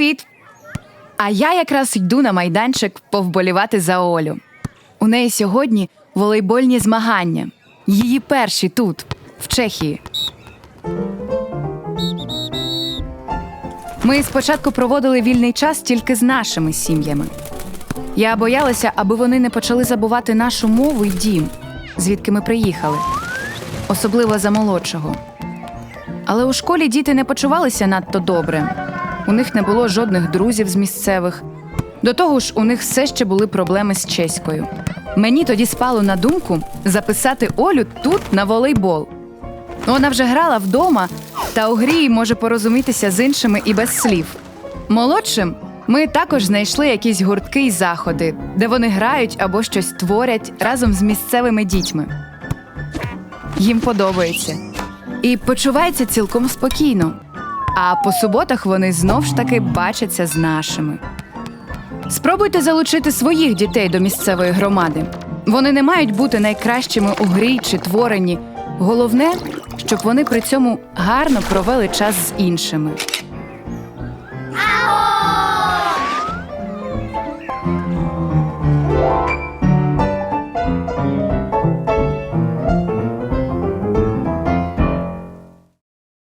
Привіт! А я якраз йду на майданчик повболівати за Олю. У неї сьогодні волейбольні змагання. Її перші тут, в Чехії. Ми спочатку проводили вільний час тільки з нашими сім'ями. Я боялася, аби вони не почали забувати нашу мову й дім, звідки ми приїхали, особливо за молодшого. Але у школі діти не почувалися надто добре. У них не було жодних друзів з місцевих. До того ж, у них все ще були проблеми з чеською. Мені тоді спало на думку записати Олю тут на волейбол. Вона вже грала вдома, та у грі може порозумітися з іншими і без слів. Молодшим ми також знайшли якісь гуртки й заходи, де вони грають або щось творять разом з місцевими дітьми. Їм подобається і почувається цілком спокійно. А по суботах вони знов ж таки бачаться з нашими. Спробуйте залучити своїх дітей до місцевої громади. Вони не мають бути найкращими у грі чи творенні. Головне, щоб вони при цьому гарно провели час з іншими.